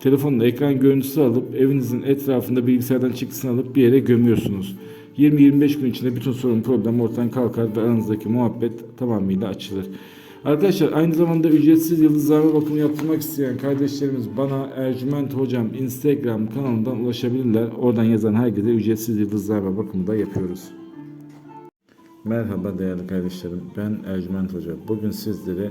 telefonla ekran görüntüsü alıp evinizin etrafında bilgisayardan çıktısını alıp bir yere gömüyorsunuz. 20-25 gün içinde bütün sorun problem ortadan kalkar ve aranızdaki muhabbet tamamıyla açılır. Arkadaşlar aynı zamanda ücretsiz yıldızlarma bakımı yaptırmak isteyen kardeşlerimiz bana Ercüment Hocam Instagram kanalından ulaşabilirler. Oradan yazan herkese ücretsiz yıldızlarma bakımı da yapıyoruz. Merhaba değerli kardeşlerim. Ben Ercüment Hoca. Bugün sizlere